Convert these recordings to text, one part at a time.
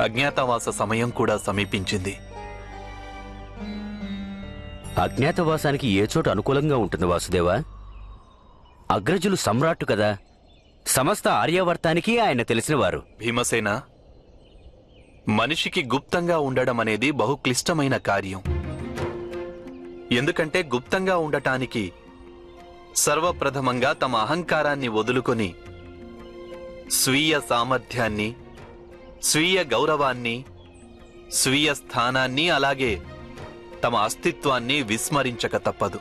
అజ్ఞాతవాస సమయం కూడా సమీపించింది. అజ్ఞాతవాసానికి ఏ చోటు అనుకూలంగా ఉంటుంది వాసుదేవా? అగ్రజులు సమ్రాట్టు కదా. సమస్త ఆర్యావర్తానికి ఆయన తెలిసినవారు. భీమసేన మనిషికి గుప్తంగా ఉండడం అనేది బహు క్లిష్టమైన కార్యం. ఎందుకంటే గుప్తంగా ఉండటానికి సర్వప్రథమంగా తమ అహంకారాన్ని వదులుకొని స్వీయ సామర్థ్యాన్ని స్వీయ గౌరవాన్ని స్వీయ స్థానాన్ని అలాగే తమ అస్తిత్వాన్ని విస్మరించక తప్పదు.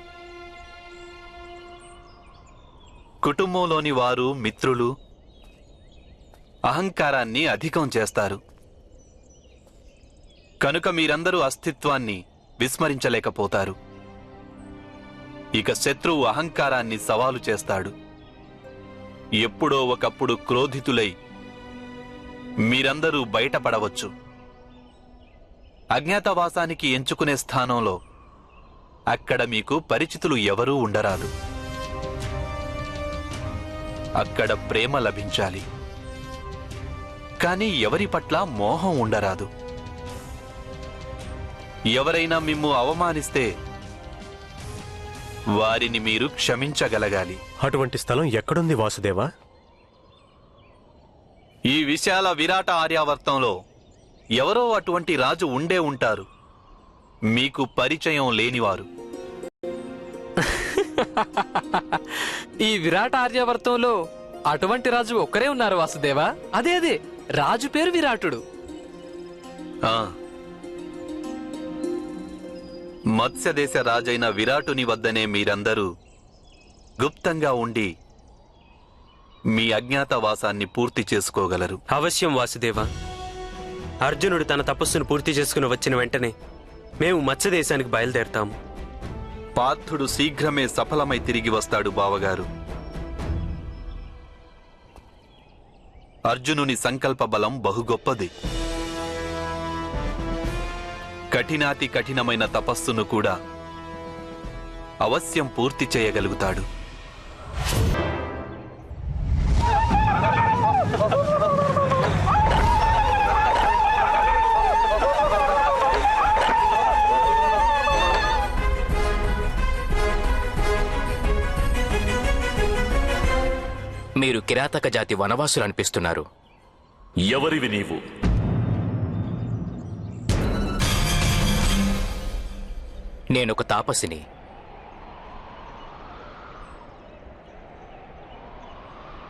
కుటుంబంలోని వారు మిత్రులు అహంకారాన్ని అధికం చేస్తారు. కనుక మీరందరూ అస్తిత్వాన్ని విస్మరించలేకపోతారు. ఇక శత్రువు అహంకారాన్ని సవాలు చేస్తాడు. ఎప్పుడో ఒకప్పుడు క్రోధితులై మీరందరూ బయటపడవచ్చు. అజ్ఞాతవాసానికి ఎంచుకునే స్థానంలో అక్కడ మీకు పరిచితులు ఎవరూ ఉండరాదు. అక్కడ ప్రేమ లభించాలి. కానీ ఎవరి పట్ల మోహం ఉండరాదు. ఎవరైనా మిమ్ము అవమానిస్తే వారిని మీరు క్షమించగలగాలి. అటువంటి స్థలం ఎక్కడుంది వాసుదేవా? ఈ విశాల విరాట ఆర్యావర్తంలో ఎవరో అటువంటి రాజు ఉండే ఉంటారు. మీకు పరిచయం లేనివారు. ఈ విరాట ఆర్యావర్తంలో అటువంటి రాజు ఒక్కరే ఉన్నారు వాసుదేవా? అదే అదే. రాజు పేరు విరాటుడు. ఆ. మత్స్యదేశ రాజైన విరాటుని వద్దనే మీరందరూ గుప్తంగా ఉండి మీ అజ్ఞాతవాసాన్ని పూర్తి చేసుకోగలరు. అవశ్యం వాసుదేవ. అర్జునుడు తన తపస్సును పూర్తి చేసుకుని వచ్చిన వెంటనే మేము మత్స్యదేశానికి బయలుదేరతాము. పార్థుడు శీఘ్రమే సఫలమై తిరిగి వస్తాడు బావగారు. అర్జునుని సంకల్ప బలం బహు గొప్పది. కఠినాతి కఠినమైన తపస్సును కూడా అవశ్యం పూర్తి చేయగలుగుతాడు. మీరు కిరాతక జాతి వనవాసులు అనిపిస్తున్నారు ఎవరివి నీవు? నేనొక తాపసిని.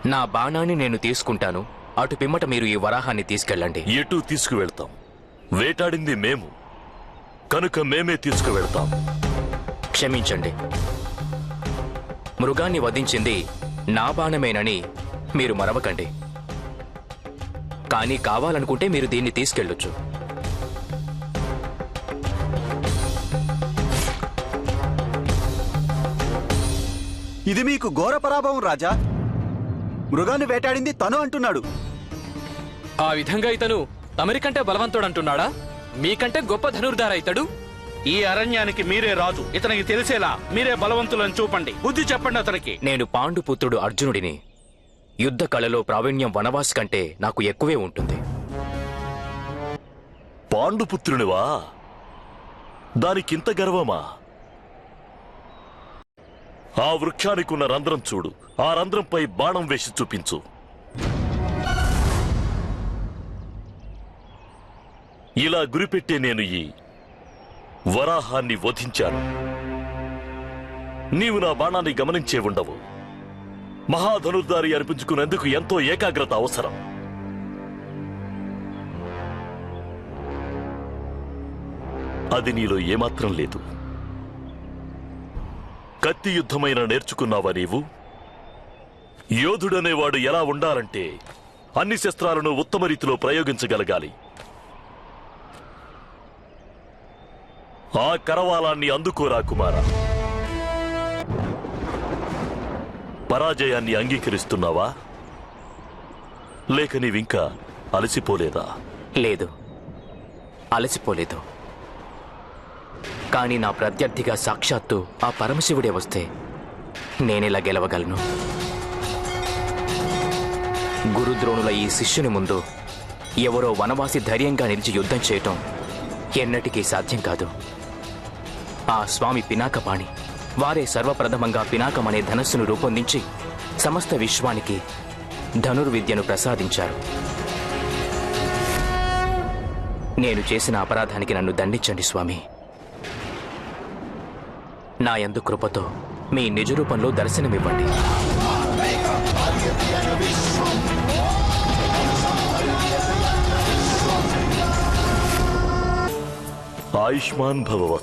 నా బాణాన్ని నేను తీసుకుంటాను. అటు పిమ్మట మీరు ఈ వరాహాన్ని తీసుకెళ్ళండి. ఎటు తీసుకువెళ్తాం. వేటాడింది మేము. కనుక మేమే తీసుకువెళ్తాం. క్షమించండి. మృగాన్ని వధించింది నా బాణమేనని మీరు మరవకండి. కానీ కావాలనుకుంటే మీరు దీన్ని తీసుకెళ్ళొచ్చు. ఇది మీకు ఘోర పరాభవం రాజా. మృగాన్ని వేటాడింది తను అంటున్నాడు. ఆ విధంగా ఇతను తమరికంటే బలవంతుడు అంటున్నాడా మీకంటే గొప్ప ధనుర్ధార ఇతడు ఈ అరణ్యానికి మీరే రాజు. ఇతనికి తెలిసేలా మీరే బలవంతులను చూపండి. బుద్ధి చెప్పండి అతనికి. నేను పాండుపుత్రుడు అర్జునుడిని. యుద్ధ కళలో ప్రావీణ్యం వనవాస్ కంటే నాకు ఎక్కువే ఉంటుంది. పాండుపుత్రునివా? దానికింత గర్వమా? ఆ వృక్షానికున్న రంధ్రం చూడు. ఆ రంధ్రంపై బాణం వేసి చూపించు. ఇలా గురిపెట్టే నేను ఈ వరాహాన్ని వధించాను. నీవు నా బాణాన్ని గమనించే ఉండవు. మహాధనుర్ధారి అనిపించుకునేందుకు ఎంతో ఏకాగ్రత అవసరం. అది నీలో ఏమాత్రం లేదు. కత్తి యుద్ధమైన నేర్చుకున్నావా నీవు? యోధుడనేవాడు ఎలా ఉండాలంటే అన్ని శస్త్రాలను ఉత్తమ రీతిలో ప్రయోగించగలగాలి. ఆ కరవాలాన్ని అందుకోరా కుమారా. పరాజయాన్ని అంగీకరిస్తున్నావా? లేక నీవింకా అలసిపోలేదా? లేదు. అలసిపోలేదు. కానీ నా ప్రత్యర్థిగా సాక్షాత్తు ఆ పరమశివుడే వస్తే నేనెలా గెలవగలను? గురుద్రోణుల ఈ శిష్యుని ముందు ఎవరో వనవాసి ధైర్యంగా నిలిచి యుద్ధం చేయటం ఎన్నటికీ సాధ్యం కాదు. ఆ స్వామి పినాకపాణి. వారే సర్వప్రథమంగా పినాకమనే ధనస్సును రూపొందించి సమస్త విశ్వానికి ధనుర్విద్యను ప్రసాదించారు. నేను చేసిన అపరాధానికి నన్ను దండించండి స్వామి. నా యందు కృపతో మీ నిజ రూపంలో దర్శనమివ్వండి. ఆయుష్మాన్ భవ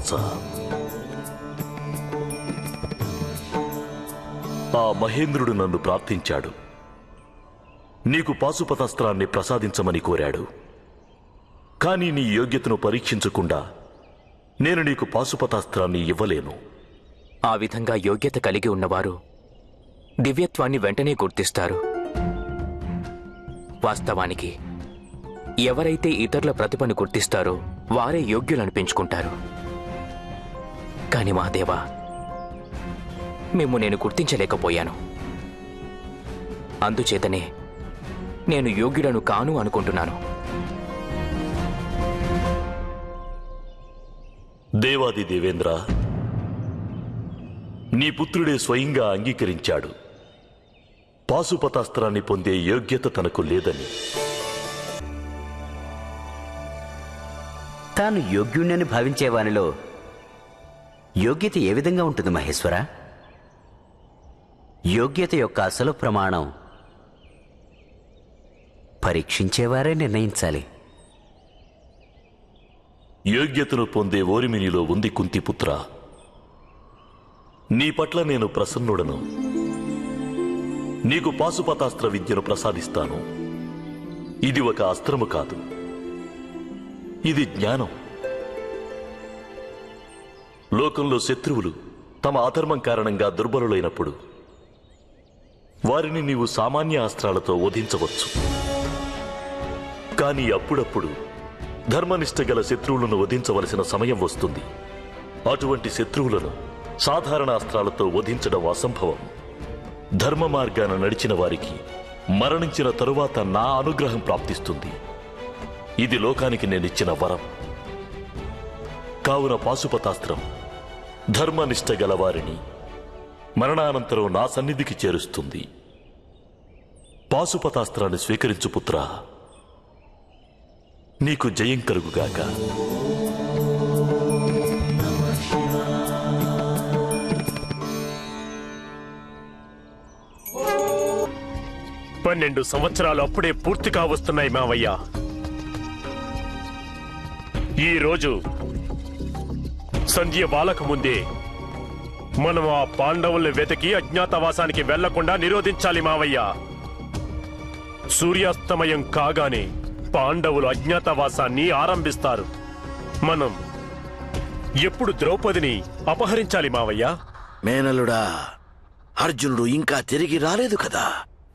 ఆ మహేంద్రుడు నన్ను ప్రార్థించాడు. నీకు పాశుపతాస్త్రాన్ని ప్రసాదించమని కోరాడు. కానీ నీ యోగ్యతను పరీక్షించకుండా నేను నీకు పాశుపతాస్త్రాన్ని ఇవ్వలేను. ఆ విధంగా యోగ్యత కలిగి ఉన్నవారు దివ్యత్వాన్ని వెంటనే గుర్తిస్తారు. వాస్తవానికి ఎవరైతే ఇతరుల ప్రతిభను గుర్తిస్తారో వారే యోగ్యులను పెంచుకుంటారు కాని మాదేవా మేము నేను గుర్తించలేకపోయాను. అందుచేతనే నేను యోగ్యులను కాను అనుకుంటున్నాను. దేవాది దేవేంద్ర నీ పుత్రుడే స్వయంగా అంగీకరించాడు. పాశుపతాస్త్రాన్ని పొందే యోగ్యత తనకు లేదని. తాను యోగ్యుణ్ణని భావించేవానిలో యోగ్యత ఏ విధంగా ఉంటుంది మహేశ్వర? యోగ్యత యొక్క అసలు ప్రమాణం పరీక్షించేవారే నిర్ణయించాలి. యోగ్యతను పొందే ఓరిమినిలో ఉంది కుంతిపుత్ర. నీ పట్ల నేను ప్రసన్నుడను. నీకు పాశుపతాస్త్ర విద్యను ప్రసాదిస్తాను. ఇది ఒక అస్త్రము కాదు. ఇది జ్ఞానం. లోకంలో శత్రువులు తమ అధర్మం కారణంగా దుర్బలులైనప్పుడు వారిని నీవు సామాన్య అస్త్రాలతో వధించవచ్చు. కానీ అప్పుడప్పుడు ధర్మనిష్ట గల శత్రువులను వధించవలసిన సమయం వస్తుంది. అటువంటి శత్రువులను సాధారణ అస్త్రాలతో వధించడం అసంభవం. ధర్మ మార్గాన నడిచిన వారికి మరణించిన తరువాత నా అనుగ్రహం ప్రాప్తిస్తుంది. ఇది లోకానికి నేనిచ్చిన వరం. కావున పాశుపతాస్త్రం ధర్మనిష్ట గల వారిని మరణానంతరం నా సన్నిధికి చేరుస్తుంది. పాశుపతాస్త్రాన్ని స్వీకరించు పుత్ర. నీకు జయం కలుగుగాక. పన్నెండు సంవత్సరాలు అప్పుడే పూర్తి కావస్తున్నాయి మావయ్య. ఈ రోజు సంధ్య బాలక ముందే మనం ఆ పాండవుల్ని వెతికి అజ్ఞాతవాసానికి వెళ్ళకుండా నిరోధించాలి మావయ్య. సూర్యాస్తమయం కాగానే పాండవులు అజ్ఞాతవాసాన్ని ఆరంభిస్తారు. మనం ఎప్పుడు ద్రౌపదిని అపహరించాలి మావయ్య? మేనలుడా అర్జునుడు ఇంకా తిరిగి రాలేదు కదా?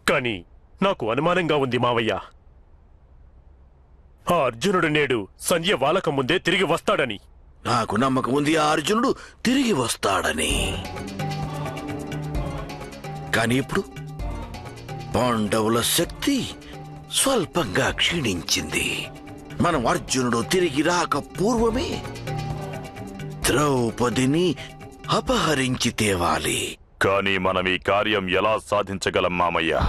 కానీ నాకు అనుమానంగా ఉంది మావయ్య. ఆ అర్జునుడు నేడు సంధ్య వాలక ముందే తిరిగి వస్తాడని. నాకు నమ్మకం ఉంది ఆ అర్జునుడు తిరిగి వస్తాడని. కానీ ఇప్పుడు పాండవుల శక్తి స్వల్పంగా క్షీణించింది. మనం అర్జునుడు తిరిగి రాక పూర్వమే ద్రౌపదిని అపహరించి తేవాలి. కానీ మనం ఈ కార్యం ఎలా సాధించగలం మామయ్య?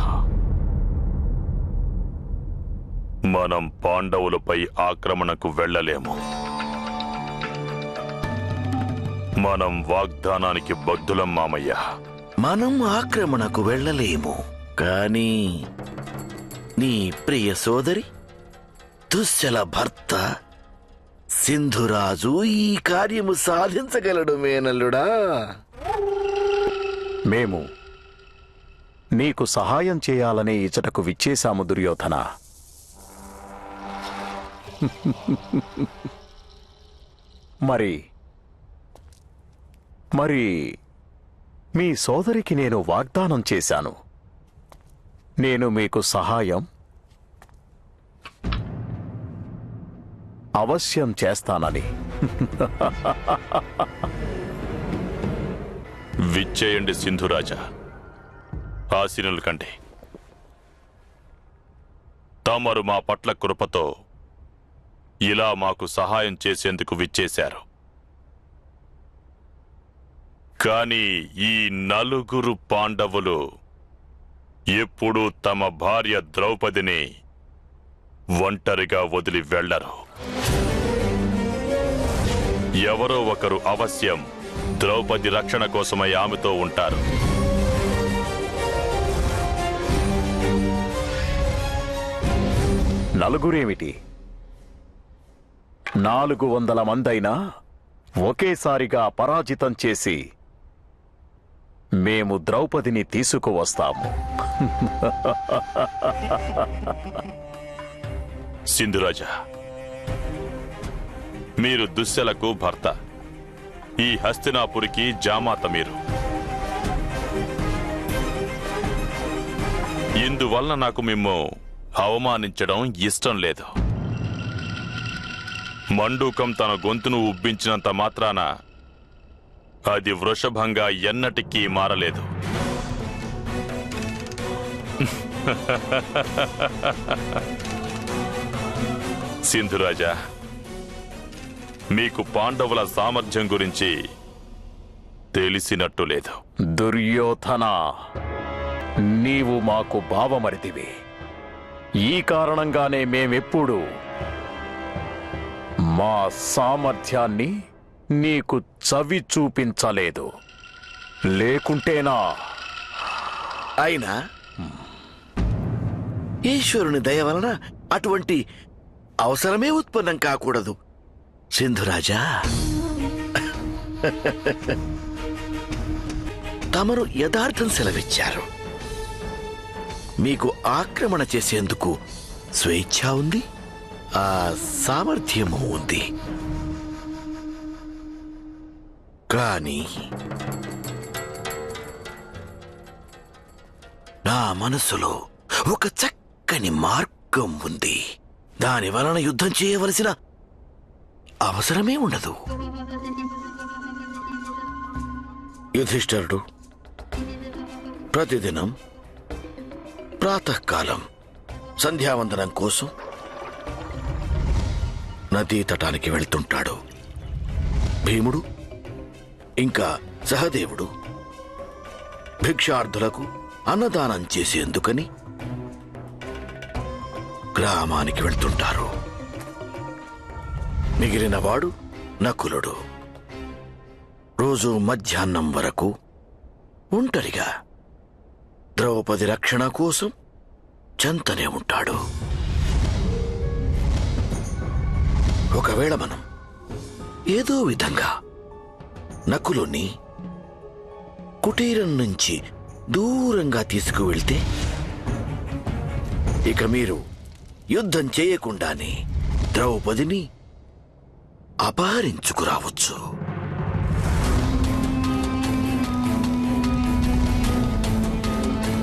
మనం పాండవులపై ఆక్రమణకు వెళ్ళలేము. మనం వాగ్దానానికి బద్దులం మామయ్య. మనం ఆక్రమణకు వెళ్ళలేము. కానీ నీ ప్రియ సోదరి దుశ్శల భర్త సింధురాజు ఈ కార్యము సాధించగలడు మేనల్లుడా. మేము నీకు సహాయం చేయాలనే ఇచటకు విచ్చేశాము దుర్యోధన. మరి మరి మీ సోదరికి నేను వాగ్దానం చేశాను. నేను మీకు సహాయం అవశ్యం చేస్తానని. విచ్చేయండి సింధురాజా. ఆశీనుల కంటే. తమరు మా పట్ల కృపతో ఇలా మాకు సహాయం చేసేందుకు విచ్చేశారు. కాని ఈ నలుగురు పాండవులు ఎప్పుడూ తమ భార్య ద్రౌపదిని ఒంటరిగా వదిలి వెళ్ళరు ఎవరో ఒకరు అవశ్యం ద్రౌపది రక్షణ కోసమై ఆమెతో ఉంటారు. నలుగురేమిటి? నాలుగు వందల మందైనా ఒకేసారిగా పరాజితం చేసి మేము ద్రౌపదిని తీసుకువస్తాము. సింధురాజా మీరు దుశ్శలకు భర్త. ఈ హస్తినాపురికి జామాత మీరు. ఇందువల్ల నాకు మిమ్ము అవమానించడం ఇష్టం లేదు. మండూకం తన గొంతును ఉబ్బించినంత మాత్రాన అది వృషభంగా ఎన్నటికీ మారలేదు. సింధురాజా మీకు పాండవుల సామర్థ్యం గురించి తెలిసినట్టు లేదు. దుర్యోధన నీవు మాకు భావమరిదివి ఈ కారణంగానే మేమెప్పుడు మా సామర్థ్యాన్ని నీకు చవి చూపించలేదు. లేకుంటేనా? అయినా? ఈశ్వరుని దయ వలన అటువంటి అవసరమే ఉత్పన్నం కాకూడదు. సింధురాజా? తమరు యథార్థం సెలవిచ్చారు. మీకు ఆక్రమణ చేసేందుకు స్వేచ్ఛ ఉంది? ఆ సామర్థ్యము ఉంది. కానీ నా మనసులో ఒక చక్కని మార్గం ఉంది. దాని వలన యుద్ధం చేయవలసిన అవసరమే ఉండదు. యుధిష్ఠరుడు ప్రతిదినం ప్రాతకాలం సంధ్యావందనం కోసం నదీ తటానికి వెళ్తుంటాడు. భీముడు ఇంకా సహదేవుడు భిక్షార్థులకు అన్నదానం చేసేందుకని గ్రామానికి వెళ్తుంటారు. మిగిలినవాడు నకులుడు. రోజు మధ్యాహ్నం వరకు ఒంటరిగా ద్రౌపది రక్షణ కోసం చెంతనే ఉంటాడు. ఒకవేళ మనం ఏదో విధంగా నకులుని కుటీరం నుంచి దూరంగా తీసుకువెళ్తే ఇక మీరు యుద్ధం చేయకుండానే ద్రౌపదిని అపహరించుకురావచ్చు.